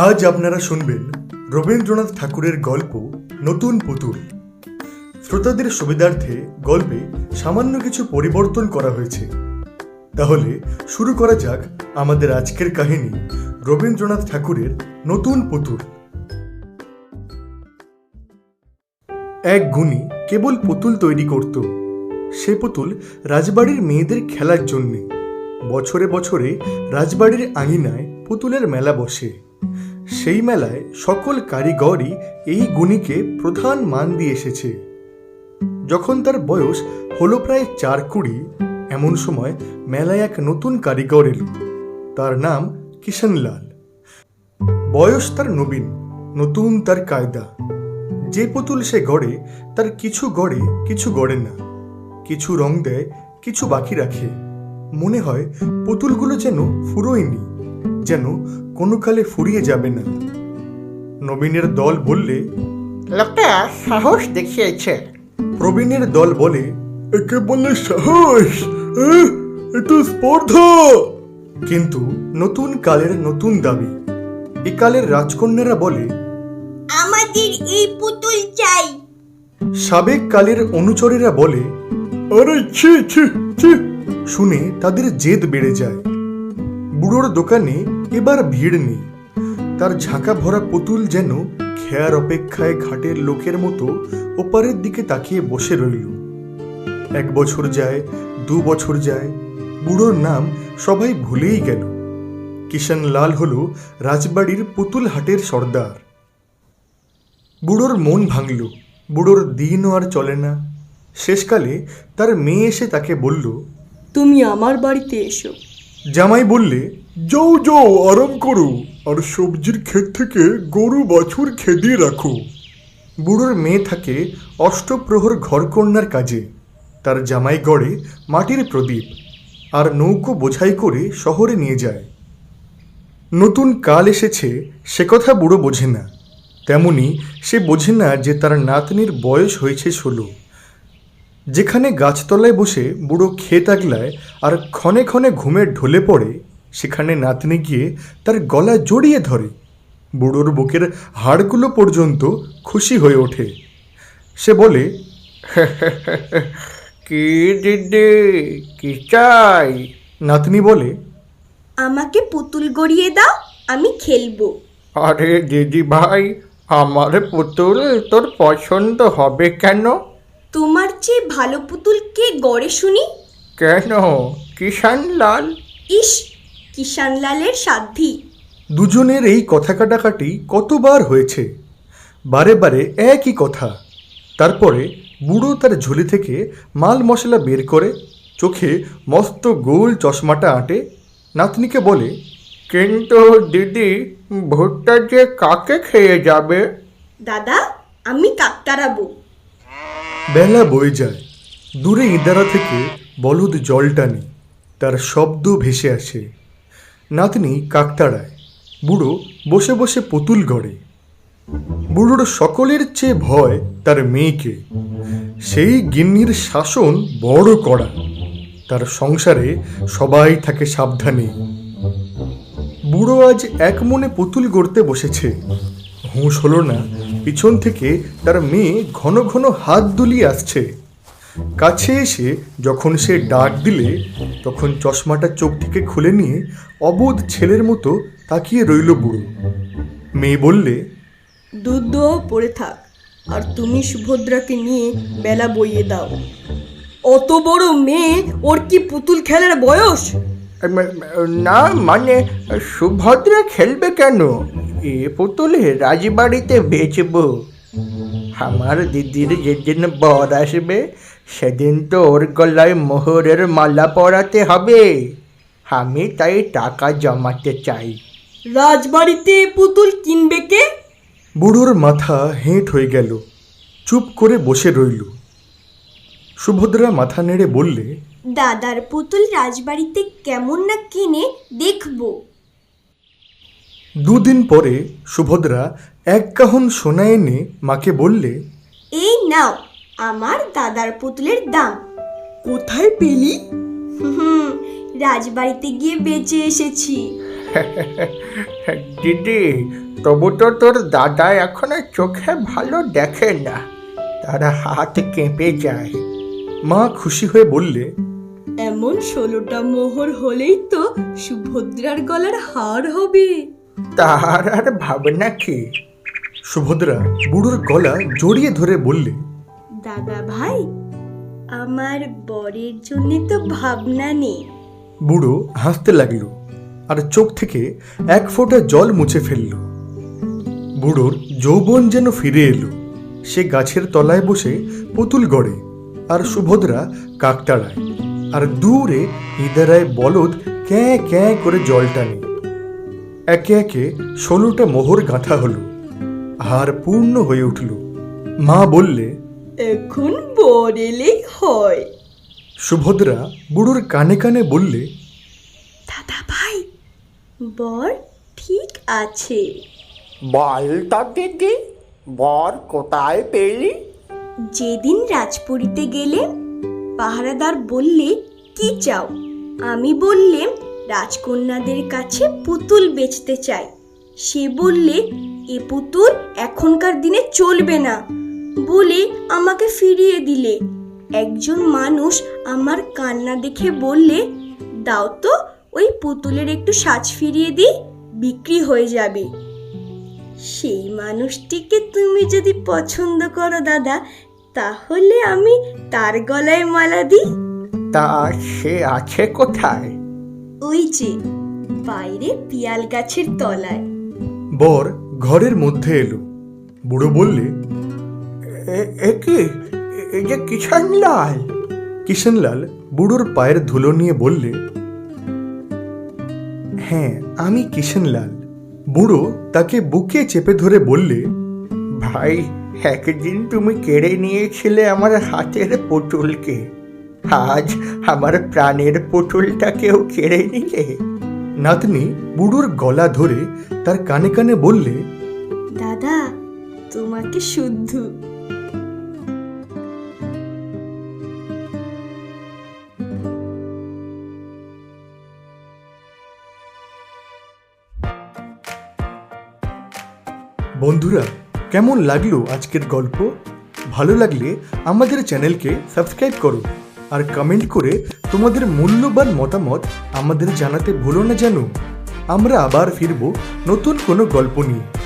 আজ আপনারা শুনবেন রবীন্দ্রনাথ ঠাকুরের গল্প নতুন পুতুল। শ্রোতাদের সুবিধার্থে গল্পে সামান্য কিছু পরিবর্তন করা হয়েছে। তাহলে শুরু করা যাক আমাদের আজকের কাহিনী রবীন্দ্রনাথ ঠাকুরের নতুন পুতুল। এক গুণী কেবল পুতুল তৈরি করত। সে পুতুল রাজবাড়ির মেয়েদের খেলার জন্যে। বছরে বছরে রাজবাড়ির আঙিনায় পুতুলের মেলা বসে। সেই মেলায় সকল কারিগরই এই গুণীকে প্রধান মান দিয়ে এসেছে। যখন তার বয়স হলো প্রায় চার কুড়ি, এমন সময় মেলায় এক নতুন কারিগর এলো। তার নাম কিষণলাল বয়স তার নবীন, নতুন তার কায়দা। যে পুতুল সে গড়ে, তার কিছু গড়ে কিছু গড়ে না। কিছু রং দেয়, কিছু বাকি রাখে। মনে হয় পুতুলগুলো যেন ফুরোয়নি। যেন কোনো কালে ফুরিয়ে যাবে না। নবীনের দল বললে লোকটা সাহস দেখিয়েছে। প্রবীণের দল বলে একে বললে সাহস এটা স্পর্ধা। কিন্তু নতুন কালের নতুন দাবি এ কালের রাজকন্যারা বলে আমাদের এই পুতুল চাই। সাবেক কালের অনুচরেরা বলে আরে ছি ছি ছি। শুনে তাদের জেদ বেড়ে যায়। বুড়োর দোকানে এবার ভিড় নেই। তার ঝাঁকা ভরা পুতুল যেন খেয়ার অপেক্ষায় ঘাটের লোকের মতো ওপারের দিকে তাকিয়ে বসে রইল। এক বছর যায়, দু বছর যায়, বুড়োর নাম সবাই ভুলেই গেল। কিষান লাল হল রাজবাড়ির পুতুল হাটের সর্দার। বুড়োর মন ভাঙল, বুড়োর দিনও আর চলে না। শেষকালে তার মেয়ে এসে তাকে বলল, তুমি আমার বাড়িতে এসো। জামাই বললে, যাও যাও, আরাম করো, আর সবজির ক্ষেত থেকে গরু, বাছুর খেদিয়ে রাখো। বুড়োর মেয়ে থাকে অষ্টপ্রহর ঘরকন্যার কাজে। তার জামাই গড়ে মাটির প্রদীপ, আর নৌকো বোঝাই করে শহরে নিয়ে যায়। নতুন কাল এসেছে, সে কথা বুড়ো বোঝে না। তেমনি সে বোঝে না যে তার নাতনির বয়স হয়েছে ষোলো। যেখানে গাছতলায় বসে বুড়ো খেত আগলায় আর ক্ষণে ক্ষণে ঘুমে ঢলে পড়ে সেখানে নাতনি গিয়ে তার গলা জড়িয়ে ধরে। বুড়োর বুকের হাড়গুলো পর্যন্ত খুশি হয়ে ওঠে। সে বলে কি দিদি কি চাই? নাতনি বলে আমাকে পুতুল গড়িয়ে দাও আমি খেলব। আরে দিদি ভাই আমার পুতুল তোর পছন্দ হবে কেন? তোমার চেয়ে ভালো পুতুল কে গড়ে শুনি? কেন? কিষান লাল ইস কিষানলালের সাধ্যি। দুজনের এই কথা কাটাকাটি কতবার হয়েছে? বারে বারে একই কথা। তারপরে বুড়ো তার ঝুলি থেকে মাল মশলা বের করে চোখে মস্ত গোল চশমাটা আঁটে নাতনিকে বলে কিন্তু দিদি ভুট্টা যে কাকে খেয়ে যাবে? দাদা আমি কাকতারাবো। বেলা বয়ে যায়। দূরে ইদারা থেকে বলদ জল টানে, তার শব্দ ভেসে আসে। নাতনি কাকতাড়ায় বুড়ো বসে বসে পুতুল গড়ে। বুড়োর সকলের চেয়ে ভয় তার মেয়েকে। সেই গিন্নির শাসন বড় কড়া, তার সংসারে সবাই থাকে সাবধানে। বুড়ো আজ এক মনে পুতুল গড়তে বসেছে। হুঁশ হলো না পিছন থেকে তার মেয়ে ঘন ঘন হাত দুলিয়ে আসছে। কাছে এসে যখন সে ডাক দিলে, তখন চশমাটা চোখ থেকে খুলে নিয়ে অবোধ ছেলের মতো তাকিয়ে রইল বুড়ো। মেয়ে বললে, দুধ পড়ে থাক, আর তুমি সুভদ্রাকে নিয়ে বেলা বইয়ে দাও। অত বড় মেয়ে, ওর কি পুতুল খেলার বয়স? না মানে সুভদ্রা খেলবে কেন? এ পুতুল রাজবাড়িতে বেচবো। আমার দিদির যেদিন বর আসবে সেদিন তো ওর গলায় মোহরের মালা পরাতে হবে। আমি তাই টাকা জমাতে চাই। রাজবাড়িতে পুতুল কিনবে কে? বুড়োর মাথা হেঁট হয়ে গেল। চুপ করে বসে রইল। সুভদ্রা মাথা নেড়ে বললে দাদার পুতুল রাজবাড়িতে কেমন না কিনে দেখব। দুদিন পরে সুভদ্রা এক কাহন সোনা এনে মাকে বললে এই নাও আমার দাদার পুতুলের দাম। কোথায় পেলি? হুম রাজবাড়িতে গিয়ে বেঁচে এসেছি। দিদি তবু তো তোর দাদা এখনও চোখে ভালো দেখে না। তার হাত কেঁপে যায়। মা খুশি হয়ে বললে এমন ষোলোটা মোহর হলেই তো সুভদ্রার গলার হার হবে। তার আর ভাবনা কি? সুভদ্রা বুড়োর গলা জড়িয়ে ধরে বললে দাদা ভাই আমার বরের জন্য তো ভাবনা নেই। বুড়ো হাসতে লাগল আর চোখ থেকে এক ফোঁটা জল মুছে ফেলল। বুড়োর যৌবন যেন ফিরে এলো। সে গাছের তলায় বসে পুতুল গড়ে আর সুভদ্রা কাকতাড়ায় আর দূরে ইদারায় বলদ ক্যাঁ ক্যাঁ করে জল টানে। একে একে ষোলোটা মোহর গাঁথা হলো হার পূর্ণ হয়ে উঠল। মা বললে এখন বর এলেই হয়। সুভদ্রা বুড়োর কানে কানে বললে দাদা ভাই বর ঠিক আছে। বল তো দিদি বর কোথায় পেলি? যেদিন রাজপুরীতে গেলে পাহারাদার বললে, কি চাও? আমি বললে, রাজকন্যাদের কাছে পুতুল বেচতে চাই। সে বললে, এ পুতুল এখনকার দিনে চলবে না। বলে আমাকে ফিরিয়ে দিলে। একজন মানুষ আমার কান্না দেখে বললে, দাও তো, ওই পুতুলের একটু সাজ ফিরিয়ে দিই, বিক্রি হয়ে যাবে। সেই মানুষটিকে তুমি যদি পছন্দ করো, দাদা তাহলে আমি তার গলায় মালা দিই? তা সে আছে কোথায়? ওই যে বাইরে পিয়াল গাছের তলায়। বর ঘরের মধ্যে এলো। বুড়ো বললে যে কিষান লাল কিষণলাল বুড়োর পায়ের ধুলো নিয়ে বললে হ্যাঁ আমি কিষণলাল বুড়ো তাকে বুকে চেপে ধরে বললে ভাই একদিন তুমি কেড়ে নিয়েছিলে আমার হাতের পুতুলকে। আজ আমার প্রাণের পুতুলটাকেও কেড়ে নিলে? নাতনি বুড়োর গলা ধরে তার কানে কানে বললে দাদা তোমাকে শুদ্ধ। বন্ধুরা কেমন লাগল আজকের গল্প? ভালো লাগলে আমাদের চ্যানেলকে সাবস্ক্রাইব করো আর কমেন্ট করে তোমাদের মূল্যবান মতামত আমাদের জানাতে ভুলো না যেন। আমরা আবার ফিরব নতুন কোনো গল্প নিয়ে।